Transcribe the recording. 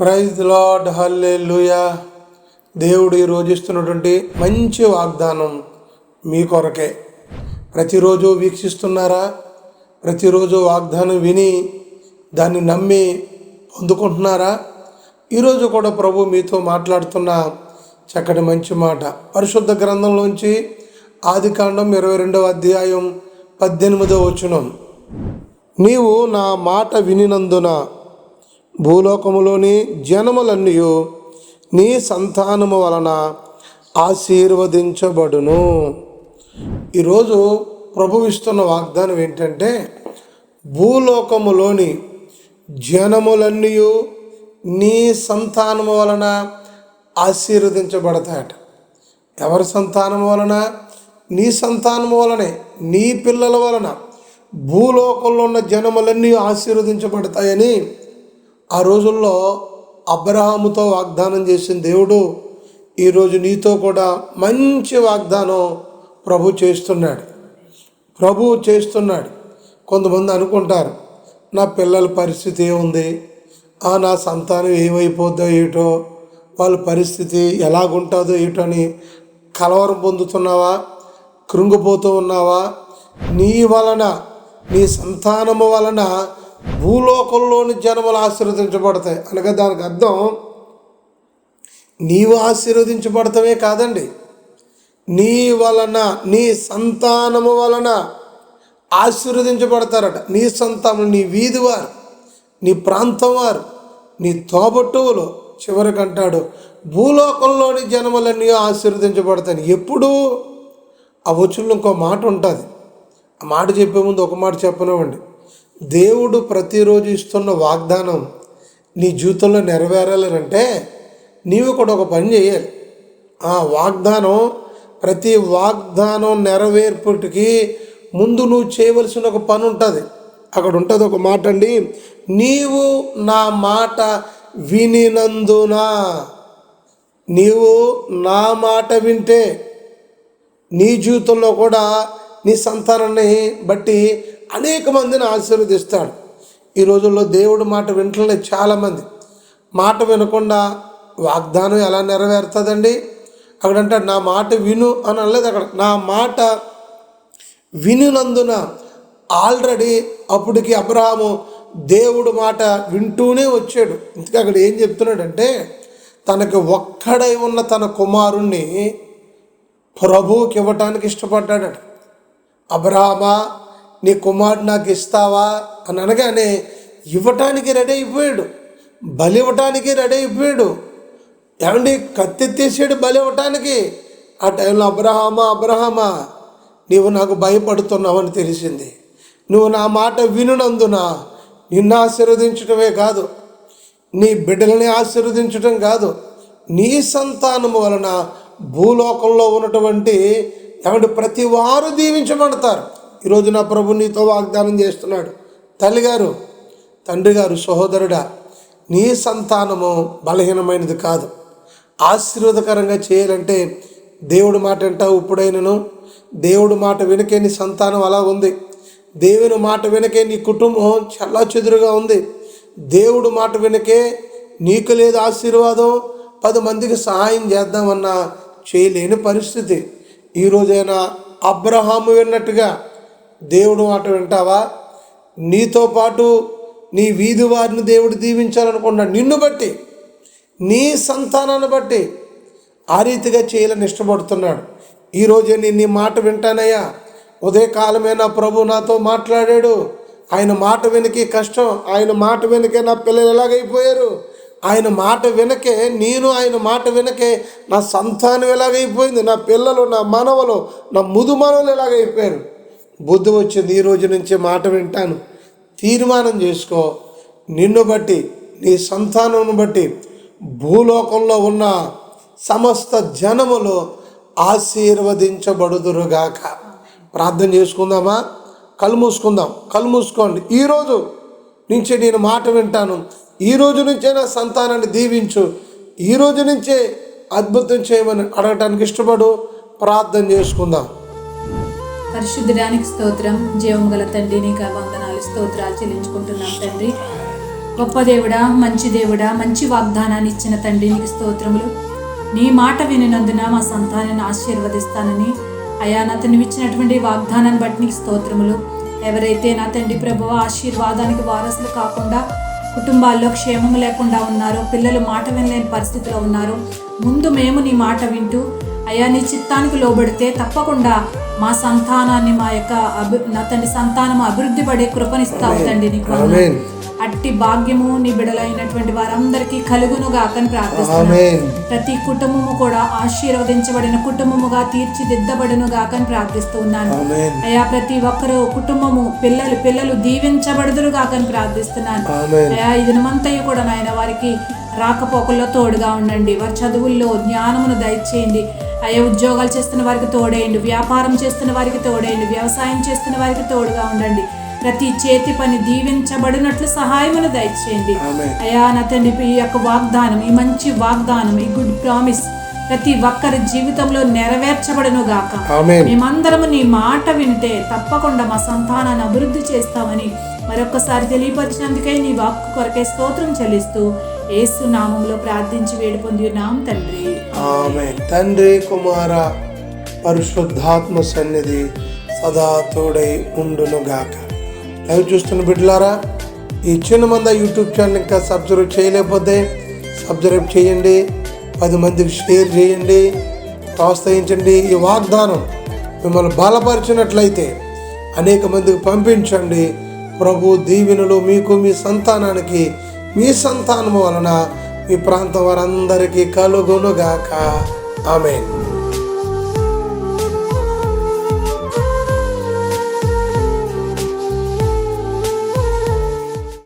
Praise lord హల్లెలూయా దేవుడు ఈరోజు ఇస్తున్నటువంటి మంచి వాగ్దానం మీ కొరకే. ప్రతిరోజు వీక్షిస్తున్నారా? ప్రతిరోజు వాగ్దానం విని దాన్ని నమ్మి పొందుకుంటున్నారా? ఈరోజు కూడా ప్రభు మీతో మాట్లాడుతున్న చక్కటి మంచి మాట. పరిశుద్ధ గ్రంథంలోంచి ఆది కాండం ఇరవై రెండవ అధ్యాయం పద్దెనిమిదవ వచనం. నీవు నా మాట వినినందున భూలోకములోని జనములన్నీ నీ సంతానము వలన ఆశీర్వదించబడును. ఈరోజు ప్రభువిస్తున్న వాగ్దానం ఏంటంటే భూలోకములోని జనములన్నీ నీ సంతానము వలన ఆశీర్వదించబడతాయట. ఎవరి సంతానం వలన? నీ సంతానం వలనే నీ పిల్లల వలన భూలోకంలో ఉన్న జనములన్నీ ఆశీర్వదించబడతాయని ఆ రోజుల్లో అబ్రహాముతో వాగ్దానం చేసిన దేవుడు ఈరోజు నీతో కూడా మంచి వాగ్దానం ప్రభు చేస్తున్నాడు. ప్రభు చేస్తున్నాడు. కొంతమంది అనుకుంటారు నా పిల్లల పరిస్థితి ఏముంది? ఆ నా సంతానం ఏమైపోద్దో ఏటో? వాళ్ళ పరిస్థితి ఎలాగుంటుందో ఏటో అని కలవరం పొందుతున్నావా? కృంగిపోతూ ఉన్నావా? నీ వలన నీ సంతానము వలన భూలోకంలోని జనములు ఆశీర్వదించబడతాయి. అనగా దానికి అర్థం నీవు ఆశీర్వదించబడతామే కాదండి. నీ వలన నీ సంతానము వలన ఆశీర్వదించబడతారట. నీ సంతానం నీ వీధి వారు నీ ప్రాంతం వారు నీ తోబట్టువులు చివరికి అంటాడు భూలోకంలోని జనములన్నీ ఆశీర్వదించబడతాయి. ఎప్పుడు ఆ వచ్చుల్లో ఇంకో మాట ఉంటుంది. ఆ మాట చెప్పే ముందు ఒక మాట చెప్పనివ్వండి. దేవుడు ప్రతిరోజు ఇస్తున్న వాగ్దానం నీ జీవితంలో నెరవేరాలంటే నీవు కూడా ఒక పని చేయాలి. ఆ వాగ్దానం ప్రతి వాగ్దానం నెరవేర్పుటికి ముందు నువ్వు చేయవలసిన ఒక పని ఉంటుంది. అక్కడ ఉంటుంది ఒక మాట అండి నీవు నా మాట వినినందున. నీవు నా మాట వింటే నీ జీవితంలో కూడా నీ సంతానాన్ని బట్టి అనేక మందిని ఆశీర్వదిస్తాడు. ఈ రోజుల్లో దేవుడు మాట వింటలే చాలామంది. మాట వినకుండా వాగ్దానం ఎలా నెరవేరుతుందండి? అక్కడంటే నా మాట విను అని అనలేదు అక్కడ. నా మాట వినునందున ఆల్రెడీ అప్పటికి అబ్రహాము దేవుడు మాట వింటూనే వచ్చాడు. ఇంతకీ అక్కడ ఏం చెప్తున్నాడంటే తనకి ఒక్కడై ఉన్న తన కుమారుణ్ణి ప్రభువుకి ఇవ్వటానికి ఇష్టపడ్డాడట. అబ్రహామా నీ కుమారుడు నాకు ఇస్తావా? అని అనగానే ఇవ్వటానికి రెడీ అయిపోయాడు. బలి ఇవ్వటానికి రెడీ అయిపోయాడు. ఏమండి కత్తెత్తేసాడు బలి ఇవ్వటానికి? ఆ టైంలో అబ్రహామా అబ్రహామా నీవు నాకు భయపడుతున్నావని తెలిసింది. నువ్వు నా మాట వినునందున నిన్ను ఆశీర్వదించడమే కాదు నీ బిడ్డలని ఆశీర్వదించడం కాదు నీ సంతానము వలన భూలోకంలో ఉన్నటువంటి ఏమంటే ప్రతి వారు దీవించబడతారు. ఈరోజు నా ప్రభు నీతో వాగ్దానం చేస్తున్నాడు. తల్లిగారు తండ్రి గారు సహోదరుడా నీ సంతానము బలహీనమైనది కాదు. ఆశీర్వాదకరంగా చేయాలంటే దేవుడి మాట అంటావు ఇప్పుడైనను దేవుడి మాట వెనుకే నీ సంతానం అలా ఉంది. దేవుని మాట వెనుకే నీ కుటుంబం చల్లా చెదురుగా ఉంది. దేవుడు మాట వెనకే నీకు లేదు ఆశీర్వాదం. పది మందికి సహాయం చేద్దామన్నా చేయలేని పరిస్థితి. ఈరోజైనా అబ్రహాము విన్నట్టుగా దేవుడు మాట వింటావా? నీతో పాటు నీ వీధి వారిని దేవుడు దీవించాలనుకున్నాడు నిన్ను బట్టి నీ సంతానాన్ని బట్టి ఆ రీతిగా చేయాలని ఇష్టపడుతున్నాడు. ఈరోజే నేను నీ మాట వింటానయ్యా. ఉదయకాలమే నా ప్రభు నాతో మాట్లాడాడు. ఆయన మాట వెనకే కష్టం ఆయన మాట వెనకే నా పిల్లలు ఎలాగైపోయారు? ఆయన మాట వెనకే నేను ఆయన మాట వెనకే నా సంతానం ఎలాగైపోయింది? నా పిల్లలు నా మనవలు నా ముదు మనవలు ఎలాగైపోయారు? బుద్ధి వచ్చింది ఈ రోజు నుంచి మాట వింటాను. తీర్మానం చేసుకో. నిన్ను బట్టి నీ సంతానం బట్టి భూలోకంలో ఉన్న సమస్త జనములు ఆశీర్వదించబడుదురుగాక. ప్రార్థన చేసుకుందామా? కళ్ళు మూసుకుందాం. కళ్ళు మూసుకోండి. ఈరోజు నుంచి నేను మాట వింటాను. ఈ రోజు నుంచే నా సంతానాన్ని దీవించు. ఈ రోజు నుంచే అద్భుతం చేయమని అడగటానికి ఇష్టపడు. ప్రార్థన చేసుకుందాం. పరిశుద్ధడానికి స్తోత్రం జీవం గల తండ్రి నీకు వందనాలు స్తోత్రాలు చెల్లించుకుంటున్నాం తండ్రి. గొప్ప దేవుడా మంచి దేవుడా మంచి వాగ్దానాన్ని ఇచ్చిన తండ్రి నీకు స్తోత్రములు. నీ మాట వినినందున మా సంతానాన్ని ఆశీర్వదిస్తానని. అయా నా ఇచ్చినటువంటి వాగ్దానాన్ని బట్టి నీకు స్తోత్రములు. ఎవరైతే నా తండ్రి ప్రభు ఆశీర్వాదానికి వారసులు కాకుండా కుటుంబాల్లో క్షేమం లేకుండా ఉన్నారో పిల్లలు మాట వినలేని పరిస్థితిలో ఉన్నారు ముందు మేము నీ మాట వింటూ అయ్యా నీ చిత్తానికి లోబడితే తప్పకుండా మా సంతానాన్ని మా యొక్క అభి నా తండ్రి సంతానం అభివృద్ధి పడే కృపనిస్తావు తండ్రి నీకు. అట్టి భాగ్యము నీ బిడలైనటువంటి వారందరికీ కలుగును గాకని ప్రార్థిస్తున్నాను ప్రతి కుటుంబము కూడా ఆశీర్వదించబడిన కుటుంబముగా తీర్చిదిద్దబడును గాకని ప్రార్థిస్తూ ఉన్నాను. అయ్యా ప్రతి ఒక్కరు కుటుంబము పిల్లలు పిల్లలు దీవించబడుదురు గాకని ప్రార్థిస్తున్నాను. అయ్యా ఈ దినమంతయు కూడా నాయన వారికి రాకపోకల్లో తోడుగా ఉండండి. వారి చదువుల్లో జ్ఞానమును దయచేయండి. అయ్యా ఉద్యోగాలు చేస్తున్న వారికి తోడేయండి వ్యాపారం చేస్తున్న వారికి తోడేయండి వ్యవసాయం చేస్తున్న వారికి తోడుగా ఉండండి. ప్రతి చేతి పని దీవించబడినట్లు సహాయమును దయచేయండి. అయ్యా నా తండ్రి ఈ యొక్క వాగ్దానం ఈ మంచి వాగ్దానం ఈ గుడ్ ప్రామిస్ ప్రతి ఒక్కరి జీవితంలో నెరవేర్చబడును గాక. మేమందరము నీ మాట వింటే తప్పకుండా మా సంతానాన్ని అభివృద్ధి చేస్తామని మరొకసారి తెలియపరిచినందుకై నీ వాక్కు కొరకే స్తోత్రం చెల్లిస్తూ ఏసు నామంలో ప్రార్థించి వేడి పొంది ఉన్నాం తండ్రి. ఆమె తండ్రి కుమార పరిశుద్ధాత్మ సన్నిధి సదా తోడై ఉండును గాక లైవ్ చూస్తున్న బిడ్డలారా ఈ చిన్న మంద యూట్యూబ్ ఛానల్ ఇంకా సబ్స్క్రైబ్ చేయలేకపోతే సబ్స్క్రైబ్ చేయండి పది మందికి షేర్ చేయండి ప్రోత్సహించండి. ఈ వాగ్దానం మిమ్మల్ని బలపరిచినట్లయితే అనేక మందికి పంపించండి. ప్రభు దీవెనలు మీకు మీ సంతానానికి మీ సంతానము వలన మీ ప్రాంతం వారందరికీ కలుగునుగాక. ఆమెన్.